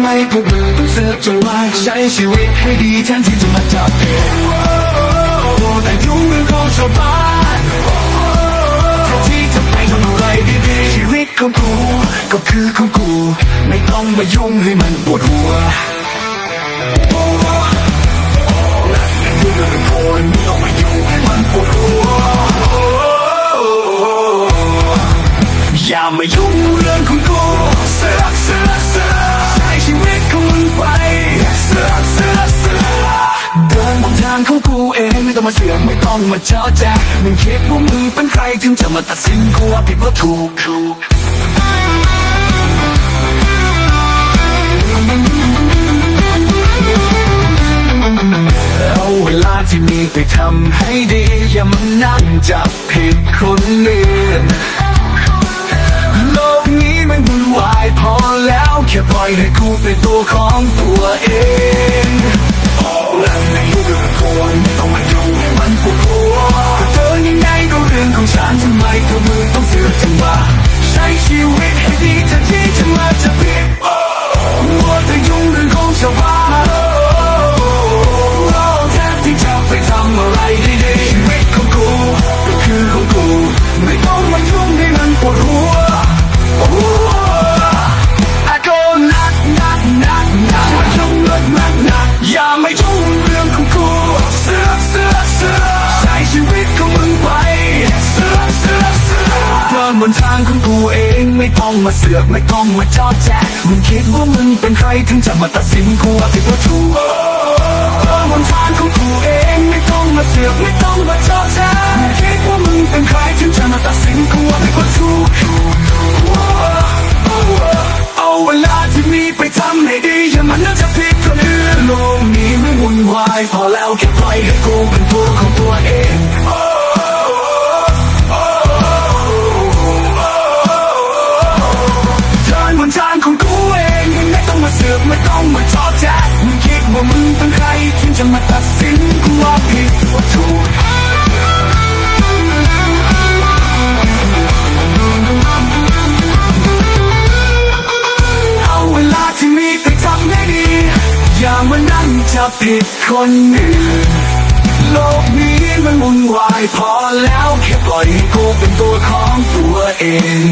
ไม่กูเบื่อต้องเสียใจใช้ชีวิตให้ดีแทนที่จะมาจับผิดแต่ยุ่งเรื่องของชาวบ้านที่จะไปทำอะไรดีๆชีวิตของกูก็คือของกู ไม่ต้องมายุ่งให้มันปวดหัวคนไม่ต้องมายุ่งให้มันปวดหัวอย่ามายุ่งเรื่องของกูเสือก ม่ต้องมาเสือกไม่ต้องมาเจาะแจ๊มึงคิดว่ามึงเป็นใครถึงจะมาตัดสินกูว่าผิดว่าถูกถูกเอาเวลาที่มีไปทำให้ดี อย่ามานั่งจับผิดคนอื่นโลกนี้มันวุ่นวายพอแล้ว แค่ปล่อยให้กูเป็นตัวของตัวเอง บนทางของกูเองไม่ต้องมาเสือกไม่ต้องมาจอแจ๊มึงคิดว่ามึงเป็นใครถึงจะมาตัดสินกูว่าผิดว่าถูกบนทางของกูเองไม่ต้องมาเสือกไม่ต้องมาจาะแจ๊ไม่คิดว่ามึงเป็นใครถึงจะมาตัดสินกูว่าเป็นคนถูกเอาเวลาที่มีไปทำให้ดีอย่ามันน่าจะผิดคนอื่นโลกนี้ไม่วุ่นวายพอแล้ว อย่ามานั่งจับผิดคนหนึ่ง โลกนี้มันวุ่นวายพอแล้วแค่ปล่อยให้กูเป็นตัวของตัวเอง